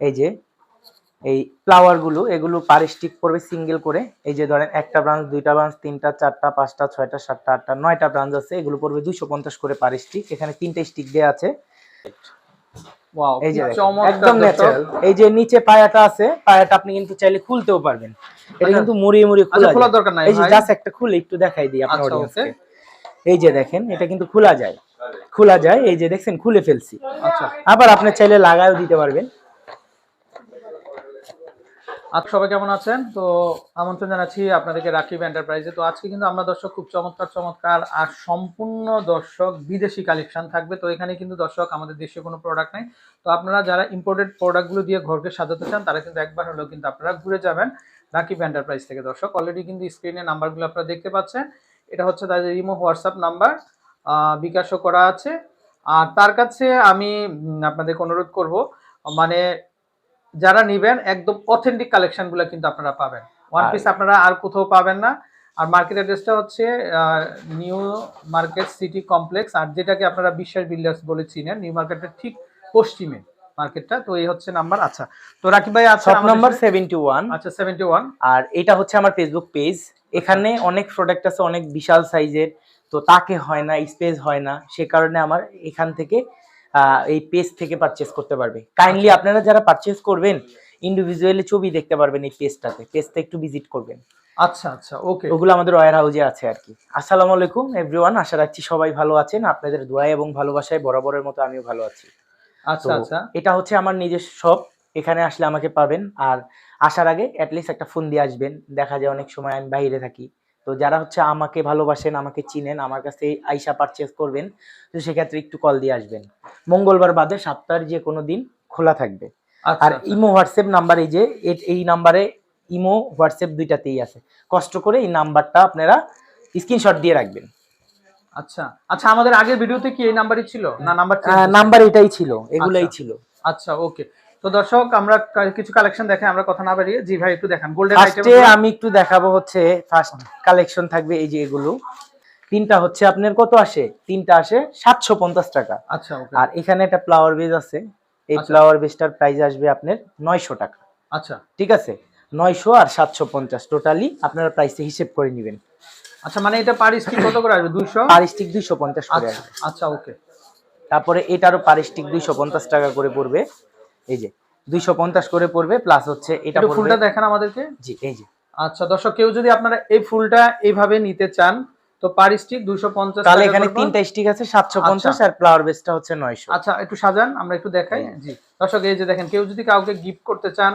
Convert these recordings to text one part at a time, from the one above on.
এই যে এই ফ্লাওয়ারগুলো এগুলো পার স্টিক পড়বে সিঙ্গেল করে। এই যে ধরেন একটা ব্রাঞ্চ দুইটা ব্রাঞ্চ তিনটা চারটা পাঁচটা ছয়টা সাতটা আটটা নয়টা ব্রাঞ্চ আছে এগুলো পড়বে দুইশো পঞ্চাশ করে পার স্টিক এখানে তিনটা স্টিক দেওয়া আছে। ওয়াও এই যে কি একদম ন্যাচারাল এই যে নিচে পায়াটা আছে পায়াটা আপনি কিন্তু চাইলে খুলতেও পারবেন। এটা আচ্ছা। কিন্তু মুড়িয়ে মুড়িয়ে আচ্ছা খোলা দরকার নাই এই যে জাস্ট একটা খুলে একটু দেখাই দিই আপনার আচ্ছা, অডিয়েন্সকে এই যে দেখেন এটা কিন্তু খোলা যায়। খোলা যায় এই যে দেখছেন খুলে ফেলছি। আচ্ছা। আবার আপনি চাইলে লাগায়ও দিতে পারবেন। আজ সবাই কেমন আছেন? তো আমন্ত্রণ জানাচ্ছি আপনাদেরকে রাকিব এন্টারপ্রাইজে। তো আজকে কিন্তু আমরা দর্শক খুব চমৎকার চমৎকার আর সম্পূর্ণ দর্শক বিদেশি কালেকশন থাকবে। তো এখানে কিন্তু দর্শক আমাদের দেশে কোনো প্রোডাক্ট নেই। তো আপনারা যারা ইম্পোর্টেড প্রোডাক্টগুলো দিয়ে ঘরকে সাজাতে চান তারা কিন্তু একবার হলেও কিন্তু আপনারা ঘুরে যাবেন রাকিব এন্টারপ্রাইজ থেকে। দর্শক অলরেডি কিন্তু স্ক্রিনে নাম্বারগুলো আপনারা দেখতে পাচ্ছেন। এটা হচ্ছে তাদের ইমো হোয়াটসঅ্যাপ নাম্বার বিকাশও করা আছে। আর তার কাছে আমি উম, আপনাদেরকে অনুরোধ করব মানে যারা নিবেন একদম অথেন্টিক কালেকশনগুলো কিন্তু আপনারা পাবেন। ওয়ান পিস আপনারা আর কোথাও পাবেন না। আর মার্কেট অ্যাড্রেসটা হচ্ছে নিউ মার্কেট সিটি কমপ্লেক্স আর যেটাকে আপনারা বিশ্বাস বিল্ডার্স বলে চিনেন নিউ মার্কেটের ঠিক পশ্চিমে মার্কেটটা তো এই হচ্ছে নাম্বার আচ্ছা তো রাকিব ভাই আছে শপ নাম্বার সেভেন্টি ওয়ান আচ্ছা সেভেন্টি ওয়ান আর এটা হচ্ছে আমার ফেসবুক পেজ এখানে অনেক প্রোডাক্ট আছে অনেক বিশাল সাইজের তো তাকে হয় না স্পেস হয় না। সে কারণে আমার এখান থেকে এই পেজ থেকে পারচেস করতে পারবে। কাইন্ডলি আপনারা যারা পারচেস করবেন ইন্ডিভিজুয়ালি ছবি দেখতে পারবেন এই পেজটাতে পেজটা একটু ভিজিট করবেন। আচ্ছা আচ্ছা ওকে ওগুলো আমাদের ওয়ার হাউজে আছে আর কি। আসসালামু আলাইকুম এভরিওয়ান আশা রাখছি সবাই ভালো আছেন। আপনাদের দোয়া এবং ভালোবাসায় বরাবরের মতো আমিও ভালো আছি। আচ্ছা আচ্ছা। এটা হচ্ছে আমার নিজস্ব শপ এখানে আসলে আমাকে পাবেন। আর আসার আগে অ্যাটলিস্ট একটা ফোন দিয়ে আসবেন। দেখা যায় অনেক সময় আমি বাইরে থাকি। তো যারা হচ্ছে আমাকে ভালোবাসেন আমাকে চিনেন আমার কাছে আইসা পারচেস করবেন তো সেক্ষেত্রে একটু কল দিয়ে আসবেন। মঙ্গলবার বাদে সপ্তাহের যে কোনো দিন খোলা থাকবে। আচ্ছা আর ইমো হোয়াটসঅ্যাপ নাম্বার এই যে এই নাম্বারে ইমো হোয়াটসঅ্যাপ দুইটাতেই আছে। কষ্ট করে এই নাম্বারটা আপনারা স্ক্রিনশট দিয়ে রাখবেন। আচ্ছা আচ্ছা আমাদের আগের ভিডিওতে কি এই নাম্বারই ছিল? না নাম্বার নাম্বার এটাই ছিল এগুলাই আচ্ছা। ছিল। আচ্ছা ওকে তো দর্শক আমরা কিছু কালেকশন দেখে আমরা কথা না বাড়িয়ে জি ভাই একটু দেখান। গোল্ডেন আইটেম আমি একটু দেখাবো হচ্ছে ফার্স্ট কালেকশন থাকবে এই যে এগুলো। তিনটা হচ্ছে আপনার কত আসে? তিনটা আসে সাতশো পঞ্চাশ টাকা। আচ্ছা ওকে আর এখানে একটা ফ্লাওয়ার বেজ আছে। এই। ফ্লাওয়ার বেজটার প্রাইস আসবে আপনার নয়শো টাকা। আচ্ছা। ঠিক আছে? নয়শো আর সাতশো পঞ্চাশ টোটালি আপনারা প্রাইসে হিসেব করে নেবেন। আচ্ছা মানে এটা পার স্টিক কত করে আসবে? 200 পার স্টিক দুইশো পঞ্চাশ করে আচ্ছা আসবে। আচ্ছা ওকে তারপরে এটারও পার স্টিক দুইশো পঞ্চাশ টাকা করে পড়বে। এই যে দুইশো পঞ্চাশ করে পড়বে প্লাস হচ্ছে এটা ফুলটা দেখান আমাদেরকে। জি এই যে। আচ্ছা দর্শক কেউ যদি আপনারা এই ফুলটা এইভাবে নিতে চান তো পার স্টিক 250 তাহলে এখানে তিনটা স্টিক আছে সাতশো পঞ্চাশ আচ্ছা। আর ফ্লাওয়ার বেসটা হচ্ছে নয়শো। আচ্ছা একটু সাজান আমরা একটু দেখাই। হ্যাঁ। জি। দর্শক এই যে দেখেন কেউ যদি কাউকে গিফট করতে চান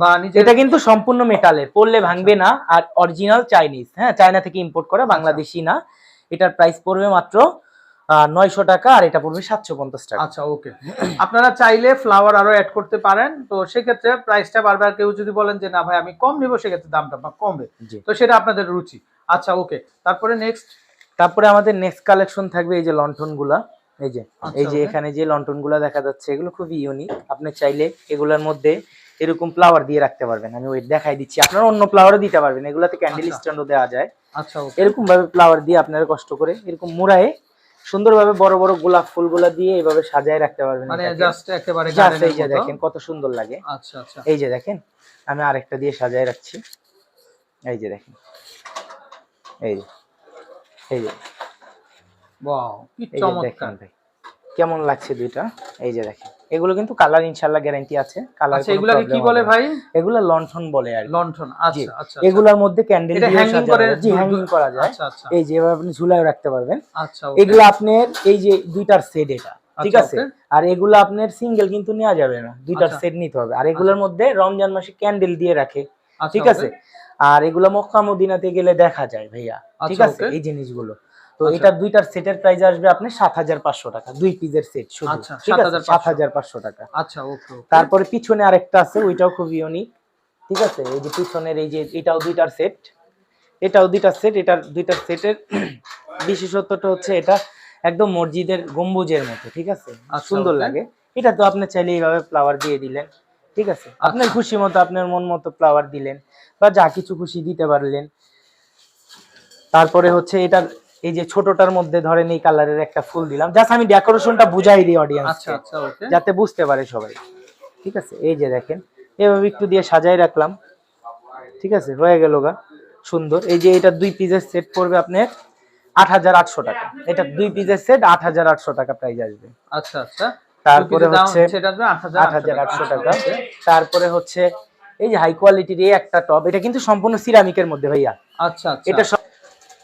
বা নিজে এটা কিন্তু সম্পূর্ণ মেটালের পড়লে ভাঙবে না আর অরিজিনাল চাইনিজ হ্যাঁ চায়না থেকে ইম্পোর্ট করা বাংলাদেশি না। এটার প্রাইস পড়বে মাত্র নয়শো টাকা আর এটা পড়বে সাতশো পঞ্চাশ টাকা। আচ্ছা ওকে। আপনারা চাইলে ফ্লাওয়ার আরও অ্যাড করতে পারেন তো সেক্ষেত্রে প্রাইসটা বারবার কেউ যদি বলেন যে না ভাই আমি কম নেব সেক্ষেত্রে দামটা বা কমবে। তো সেটা আপনাদের রুচি। আচ্ছা ওকে। তারপরে নেক্সট তারপরে আমাদের নেক্সট কালেকশন থাকবে এই যে লন্ঠনগুলা এই যে আচ্ছা, এই যে এখানে যে লন্ঠনগুলা দেখা যাচ্ছে এগুলো খুবই ইউনিক আপনি চাইলে এগুলোর মধ্যে এরকম ফ্লাওয়ার দিয়ে রাখতে পারবেন। আমি ওই দেখাই দিচ্ছি। আপনারা অন্য ফ্লাওয়ারও দিতে পারবেন। এগুলাতে ক্যান্ডেল আচ্ছা। স্ট্যান্ডও দেওয়া যায়। আচ্ছা এরকম ভাবে ফ্লাওয়ার দিয়ে আপনারা কষ্ট করে এরকম মুড়ায়ে সুন্দরভাবে বড় বড় গোলাপ ফুলগুলা দিয়ে এইভাবে সাজায় রাখতে পারবেন মানে জাস্ট একেবারে এই যে দেখেন কত সুন্দর লাগে। আচ্ছা আচ্ছা। এই যে দেখেন আমি আরেকটা দিয়ে সাজায় রাখছি। এই যে দেখেন এই যে এই যে। ওয়াও কি চমৎকার। কেমন লাগছে দুইটা? এই যে দেখেন। এগুলো কিন্তু কালার ইনশাল্লাহ গ্যারান্টি আছে। কালার আচ্ছা এগুলাকে কি বলে ভাই? এগুলো লন্ঠন বলে আর। লন্ঠন আচ্ছা আচ্ছা এগুলোর মধ্যে ক্যান্ডেল দিয়ে করে যায়। জি হ্যাঙ্গিং করা যায়। আচ্ছা আচ্ছা। এই যে আপনি ঝুলায় রাখতে পারবেন। আচ্ছা এগুলো আপনার এই যে দুইটার সেট এটা ঠিক আচ্ছা, আছে আর এগুলো আপনার সিঙ্গেল কিন্তু নেওয়া যাবে না। দুইটার আচ্ছা। সেট নিতে হবে। আর এগুলোর মধ্যে রমজান মাসে ক্যান্ডেল দিয়ে রাখে। আচ্ছা, ঠিক আছে? আর এগুলো মক্কা মদিনাতে গেলে দেখা যায় ভাইয়া। ঠিক আচ্ছা, আছে? এই জিনিসগুলো। তো আচ্ছা। এটা দুইটার সেটের প্রাইস আসবে আপনার সাত হাজার পাঁচশো টাকা। দুই পিসের সেট শুধু। আচ্ছা, ঠিক আছে? সাত হাজার পাঁচশো। টাকা। আচ্ছা ওকে তারপরে পিছনে আরেকটা আছে ওইটাও খুব ইউনিক ঠিক আছে? এই যে পিছনের এই যে এটাও দুইটার সেট এটাও দুইটার সেট এটার দুইটার সেটের বিশেষত্বটা হচ্ছে এটা একদম মসজিদের গম্বুজের মতো ঠিক আছে? আচ্ছা, সুন্দর লাগে। এটা তো আপনি চাইলে এইভাবে ফ্লাওয়ার দিয়ে দিলেন ঠিক আছে? আপনার। খুশি মতো আপনার মন মতো ফ্লাওয়ার দিলেন বা যা কিছু খুশি দিতে পারলেন। তারপরে হচ্ছে এটার এই যে ছোটটার মধ্যে ধরেন এই কালারের একটা ফুল দিলাম। জাস্ট আমি ডেকোরেশনটা বুঝাই দিই অডিয়েন্স আচ্ছা আচ্ছা ওকে যাতে বুঝতে পারে সবাই। ঠিক আছে? এই যে দেখেন এভাবে একটু দিয়ে সাজাই রাখলাম। ঠিক আছে? হয়ে গেল গা। সুন্দর। এই যে এটা দুই পিসের সেট পড়বে আপনার আট হাজার আটশো টাকা। এটা দুই পিসের সেট আট হাজার আটশো টাকা প্রাইস আসবে। আচ্ছা আচ্ছা। তারপরে হচ্ছে আট হাজার আট হাজার আটশো টাকা। তারপরে হচ্ছে এই যে হাই কোয়ালিটির এই একটা টপ এটা কিন্তু সম্পূর্ণ সিরামিকের মধ্যে ভাইয়া। আচ্ছা আচ্ছা। এটা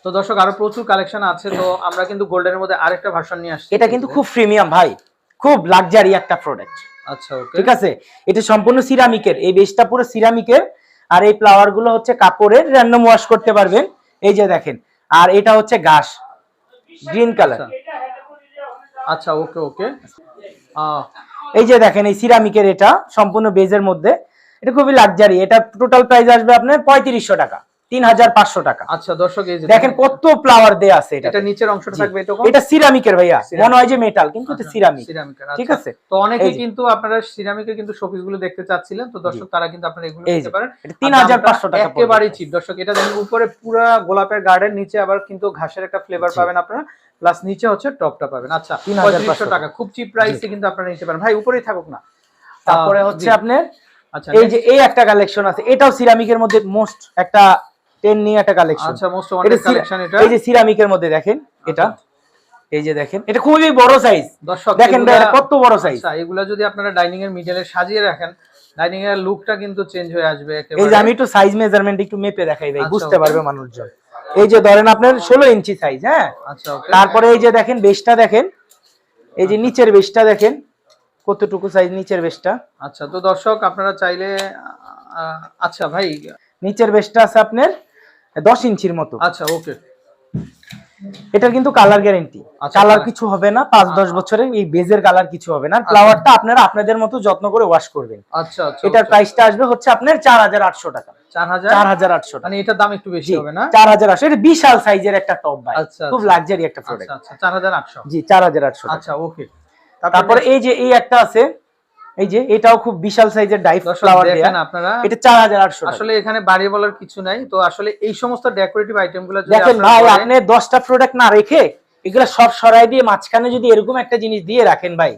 তো দর্শক আরও প্রচুর কালেকশন আছে তো আমরা কিন্তু গোল্ডেনের মধ্যে আরেকটা ভার্সন নিয়ে আসছি। এটা কিন্তু খুব প্রিমিয়াম ভাই খুব লাক্সারি একটা প্রোডাক্ট আচ্ছা ওকে ঠিক আছে? এটা সম্পূর্ণ সিরামিকের এই বেসটা পুরো সিরামিকের আর এই ফ্লাওয়ারগুলো হচ্ছে কাপড়ের র্যান্ডম ওয়াশ করতে পারবেন। এই যে দেখেন আর এটা হচ্ছে ঘাস গ্রিন কালার আচ্ছা ওকে ওকে এই যে দেখেন এই সিরামিকের এটা সম্পূর্ণ বেজের মধ্যে। এটা খুবই লাক্সারি এটা টোটাল প্রাইস আসবে আপনার পঁয়ত্রিশশো টাকা। তিন হাজার পাঁচশো টাকা। আচ্ছা দর্শক দেখেন কত ফ্লাওয়ার দেয়া আছে এটা এটা নিচের অংশটা থাকবে এটা সিরামিকের ভাইয়া। সিরামিক। মনে হয় যে মেটাল কিন্তু এটা সিরামিক ঠিক আছে? তো অনেকেই কিন্তু আপনারা সিরামিকের কিন্তু শোপিসগুলো দেখতে চাচ্ছিলেন তো দর্শক তারা কিন্তু আপনারা এগুলো নিতে পারেন। তিন হাজার পাঁচশো টাকা একেবারেই চিপ দর্শক এটা দেখেন উপরে পুরো গোলাপের গার্ডেন নিচে আবার কিন্তু ঘাসের একটা ফ্লেভার পাবেন আপনারা। প্লাস নিচে হচ্ছে টপটা পাবেন। আচ্ছা 3,500 পঁয়ত্রিশশো টাকা। খুব চিপ প্রাইসে কিন্তু আপনারা নিতে পারেন। ভাই উপরেই থাকুক না। তারপরে হচ্ছে। আপনার আচ্ছা এই যে এই একটা কালেকশন আছে। এটাও সিরামিকের মধ্যে মোস্ট একটা টেন নিয়ে একটা কালেকশন আচ্ছা মোস্ট এটা ওয়ান্টেড কালেকশন এটা। এই যে সিরামিকের মধ্যে দেখেন এটা। আচ্ছা। এই যে দেখেন এটা খুবই বড় সাইজ দর্শক দেখেন এটা কত বড় সাইজ আচ্ছা এগুলা যদি আপনারা ডাইনিং এর মিডলে সাজিয়ে রাখেন ডাইনিং এর লুকটা কিন্তু চেঞ্জ হয়ে আসবে এই যে আমি একটু সাইজ মেজারমেন্ট একটু মেপে দেখাই ভাই আচ্ছা, বুঝতে পারবে মানুষজন। এই যে ধরেন আপনার ষোলো ইঞ্চি সাইজ হ্যাঁ? আচ্ছা তারপরে এই যে দেখেন বেশটা দেখেন এই যে নিচের বেশটা দেখেন কতটুকু সাইজ নিচের বেশটা? আচ্ছা তো দর্শক আপনারা চাইলে আচ্ছা ভাই নিচের বেশটা আছে আপনার দশ ইঞ্চির মতো। আচ্ছা ওকে। এটার কিন্তু কালার গ্যারেন্টি আচ্ছা, কালার কিছু হবে না পাঁচ দশ বছরে এই বেজের কালার কিছু হবে না। ফ্লাওয়ারটা আপনারা আপনাদের মতো যত্ন করে ওয়াশ করবেন। আচ্ছা আচ্ছা এটার প্রাইসটা আসবে হচ্ছে আপনার চার হাজার আটশো টাকা। চার হাজার? আটশো মানে এটার দাম একটু বেশি হবে না? চার হাজার আটশো। এটা বিশাল সাইজের একটা টপ ভাই আচ্ছা, খুব আচ্ছা। লাক্সারি একটা আচ্ছা প্রোডাক্ট আচ্ছা চার হাজার আটশো। জি চার হাজার আটশো আচ্ছা ওকে। তারপরে এই যে এই একটা আছে এই যে এটাও খুব বিশাল সাইজের দর্শক ফ্লাওয়ার দেখেন আপনারা। এটা চার হাজার আটশো আসলে এখানে বাড়িয়ে বলার কিছু নাই। তো আসলে এই সমস্ত ডেকোরেটিভ আইটেমগুলো যদি দেখেন ভাই আপনি দশটা প্রোডাক্ট না রেখে এগুলা সব সরাই দিয়ে মাঝখানে যদি এরকম একটা জিনিস দিয়ে রাখেন ভাই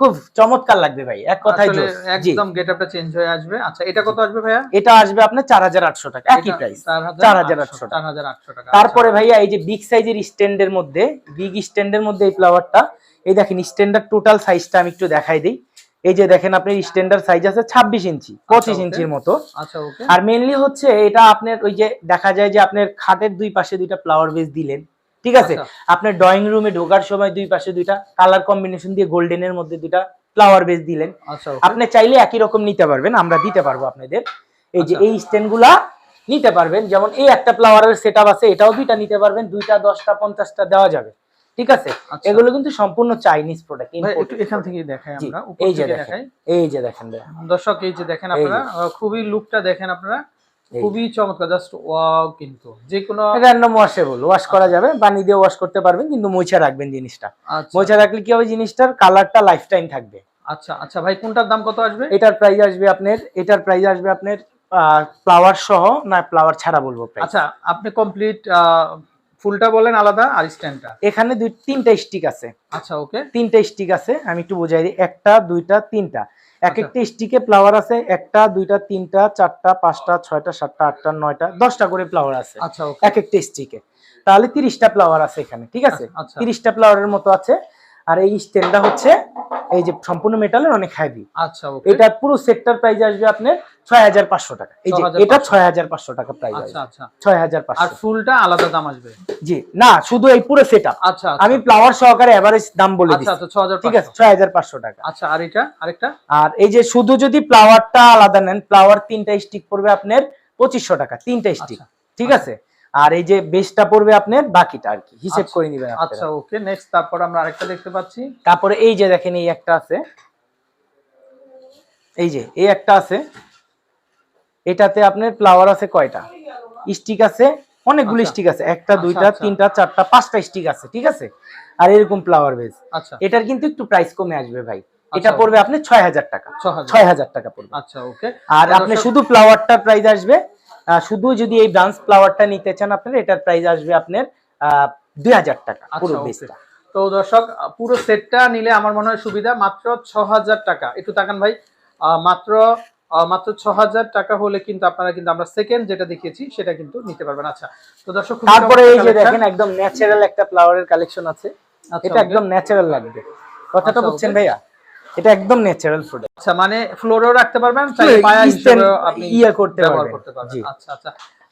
খুব চমৎকার লাগবে ভাই। এক কথায় একদম গেটআপটা চেঞ্জ হয়ে আসবে। আচ্ছা এটা কত আসবে ভাইয়া? এটা আসবে আপনার চার হাজার আটশো টাকা একই প্রাইস 4,800 চার হাজার আটশো টাকা। 4,800 টাকা। তারপরে ভাইয়া এই যে বিগ সাইজের স্ট্যান্ডের মধ্যে বিগ স্ট্যান্ডের মধ্যে এই ফ্লাওয়ারটা এই দেখেন স্ট্যান্ডার টোটাল সাইজটা আমি একটু দেখাই দিই। এই যে দেখেন আপনার স্ট্যান্ডার সাইজ আছে ছাব্বিশ ইঞ্চি পঁচিশ okay. ইঞ্চির মতো। আচ্ছা ওকে। আর মেইনলি হচ্ছে এটা আপনার ওই যে দেখা যায় যে আপনার খাটের দুই পাশে দুইটা ফ্লাওয়ার বেস দিলেন ঠিক আছে? আচ্ছা। আপনার ড্রয়িং রুমে ঢোকার সময় দুই পাশে দুইটা কালার কম্বিনেশন দিয়ে গোল্ডেনের মধ্যে দুইটা ফ্লাওয়ার বেস দিলেন। আচ্ছা আপনি চাইলে একই রকম নিতে পারবেন আমরা দিতে পারব আপনাদের। এই যে আচ্ছা। এই স্ট্যান্ডগুলা নিতে পারবেন যেমন এই একটা ফ্লাওয়ারের সেট আছে এটাও দুইটা নিতে পারবেন দুইটা দশটা পঞ্চাশটা দেওয়া যাবে। ঠিক আছে? আচ্ছা। এগুলো কিন্তু সম্পূর্ণ চাইনিজ প্রোডাক্ট একটু এখান থেকে দেখাই আমরা এই যে দেখেন দেখাই। এই যে দেখেন দর্শক এই যে দেখেন আপনারা খুবই লুকটা দেখেন আপনারা খুবই চমৎকার জাস্ট ওয়াও কিন্তু। যে কোনো র্যান্ডম ওয়াশেবল ওয়াশ করা যাবে পানি দিয়ে ওয়াশ করতে পারবেন কিন্তু মোছা রাখবেন জিনিসটা। আচ্ছা। মোছা রাখলে কি হবে জিনিসটার? কালারটা লাইফ টাইম থাকবে। আচ্ছা আচ্ছা ভাই কোনটার দাম কত আসবে? এটার প্রাইস আসবে আপনার এটার প্রাইস আসবে আপনার ফ্লাওয়ার সহ না ফ্লাওয়ার ছাড়া বলব আচ্ছা আপনি কমপ্লিট ফুলটা বলেন আলাদা আর স্ট্যান্ডটা? এখানে দুই তিনটা স্টিক আছে। আচ্ছা ওকে। তিনটা স্টিক আছে আমি একটু বোঝাই দিই। একটা দুইটা তিনটা। এক আচ্ছা। একটা স্টিকে ফ্লাওয়ার আছে একটা দুইটা তিনটা চারটা পাঁচটা ছয়টা সাতটা আটটা নয়টা দশটা করে ফ্লাওয়ার আছে। আচ্ছা ওকে। এক একটা স্টিকে তাহলে তিরিশটা ফ্লাওয়ার আছে এখানে ঠিক আছে? আচ্ছা। তিরিশটা ফ্লাওয়ারের মতো আছে। আর এই স্ট্যান্ডটা হচ্ছে এই যে সম্পূর্ণ মেটালের অনেক হেভি আচ্ছা ওকে। এটা পুরো সেক্টর প্রাইস আসবে আপনার ছয় হাজার পাঁচশো টাকা। এই যে এটা ছয় হাজার পাঁচশো টাকা প্রাইস আচ্ছা আচ্ছা। ছয় হাজার আর ফুলটা আলাদা দাম আসবে? জি না শুধু এই পুরো সেট আচ্ছা আমি ফ্লাওয়ার সহকারে এভারেজ দাম বলে দিচ্ছি। ছ হাজার ঠিক আছে ছয় হাজার পাঁচশো টাকা। আচ্ছা আর এটা? আরেকটা? আর এই যে শুধু যদি ফ্লাওয়ারটা আলাদা নেন ফ্লাওয়ার তিনটা স্টিক পড়বে আপনার পঁচিশশো টাকা তিনটা স্টিক ঠিক আছে? আর এই যে বেসটা পড়বে আপনার বাকিটা আর কি হিসেব করে নিবেন আচ্ছা ওকে নেক্সট তারপর আমরা আরেকটা দেখতে পাচ্ছি। তারপরে এই যে দেখেন এই একটা আছে। এই যে এই একটা আছে। এটাতে আপনার ফ্লাওয়ার আছে কয়টা? স্টিক আছে অনেকগুলো আচ্ছা। স্টিক আছে। একটা আচ্ছা, দুইটা আচ্ছা। তিনটা চারটা পাঁচটা স্টিক আছে ঠিক আছে? আর এরকম ফ্লাওয়ার বেস আচ্ছা। এটার কিন্তু একটু প্রাইস কমে আসবে ভাই। এটা আচ্ছা। পড়বে আপনি ছয় হাজার টাকা। ছয় হাজার। টাকা পড়বে। আচ্ছা ওকে আর আপনি শুধু ফ্লাওয়ারটার প্রাইস আসবে শুধু যদি এই ব্রাঞ্চ ফ্লাওয়ারটা নিতে চান আপনার এটার প্রাইস আসবে আপনার দুই হাজার টাকা পুরো আচ্ছা, বেসটা তো দর্শক পুরো সেটটা নিলে আমার মনে হয় সুবিধা মাত্র ছ হাজার টাকা। একটু তাকান ভাই মাত্র মাত্র ছ হাজার টাকা হলে কিন্তু আপনারা কিন্তু আমরা সেকেন্ড যেটা দেখিয়েছি সেটা কিন্তু নিতে পারবেন। আচ্ছা তো দর্শক তারপরে এই যে দেখেন একদম ন্যাচারাল একটা ফ্লাওয়ারের কালেকশন আছে। আচ্ছা, এটা একদম ন্যাচারাল লাগবে। কথাটা আচ্ছা, বুঝছেন ভাইয়া? এটা একদম ন্যাচারাল প্রোডাক্ট আচ্ছা মানে ফ্লোরেও রাখতে পারবেন চাইলে পায়া হিসেবেও আপনি ইয়ে করতে ব্যবহার পারবেন। করতে পারবেন। আচ্ছা আচ্ছা।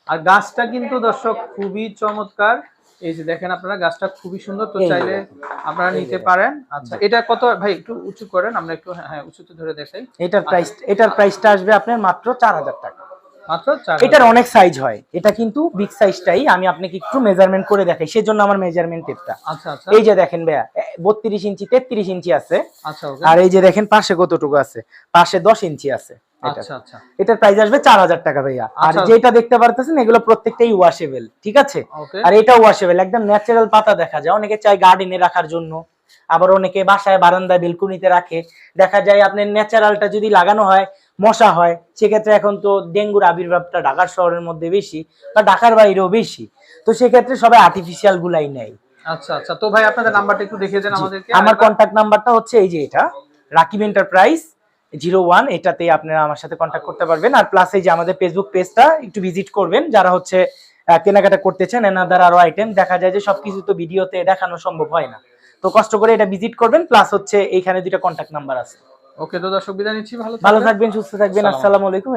আর গাছটা কিন্তু দর্শক খুবই চমৎকার। এই যে দেখেন আপনারা গাছটা খুবই সুন্দর তো চাইলে আপনারা নিতে পারেন। আচ্ছা এটা কত? ভাই একটু উঁচু করেন আমরা একটু হ্যাঁ হ্যাঁ, উঁচুতে ধরে দেখাই। এটার প্রাইস এটার প্রাইসটা আসবে আপনার মাত্র চার হাজার টাকা। এটার অনেক সাইজ হয়। এটা কিন্তু বিগ সাইজটাই আমি আপনাকে একটু মেজারমেন্ট করে দেখাই। সেজন্য আমার মেজারমেন্ট টেপটা আচ্ছা আচ্ছা। এই যে দেখেন ভাইয়া বত্রিশ ইঞ্চি তেত্রিশ ইঞ্চি আছে। আচ্ছা আর এই যে দেখেন পাশে কতটুকু আছে? পাশে দশ ইঞ্চি আছে এটা এটার প্রাইস আসবে চার হাজার টাকা ভাইয়া। আর। যেটা দেখতে পারতেছেন এগুলো প্রত্যেকটাই ওয়াশেবল ঠিক আছে? আর এটা ওয়াশেবল একদম ন্যাচারাল পাতা দেখা যায়। অনেকে চায় গার্ডেনে রাখার জন্য। আবার অনেকে বাসায় বারান্দায় বেলকুনিতে রাখে। দেখা যায় আপনার ন্যাচারালটা যদি লাগানো হয় মশা হয় সেক্ষেত্রে এখন তো ডেঙ্গুর আবির্ভাবটা ঢাকার শহরের মধ্যে বেশি বা ঢাকার বাইরেও বেশি। তো সেক্ষেত্রে সবাই আর্টিফিশিয়াল গুলাই নেয়। আচ্ছা আচ্ছা। তো ভাই আপনাদের নাম্বারটা একটু দেখিয়ে দেন আমাদেরকে। আমার। কন্ট্যাক্ট নাম্বারটা হচ্ছে এই যে এটা রাকিব এন্টারপ্রাইজ জিরো ওয়ান এটাতে আপনারা আমার সাথে কন্ট্যাক্ট করতে পারবেন। আর প্লাস এই যে আমাদের ফেসবুক পেজটা একটু ভিজিট করবেন। যারা হচ্ছে কেনাকাটা করতে চান এনাদার আরও আইটেম দেখা যায় যে সবকিছু তো ভিডিওতে দেখানো সম্ভব হয় না। তো কষ্ট করে এটা ভিজিট করবেন প্লাস হচ্ছে এইখানে দুইটা কন্ট্যাক্ট নাম্বার আছে। ওকে তো দর্শক বিদায় নিচ্ছি ভালো ভালো থাকবেন। সুস্থ থাকবেন আসসালামু আলাইকুম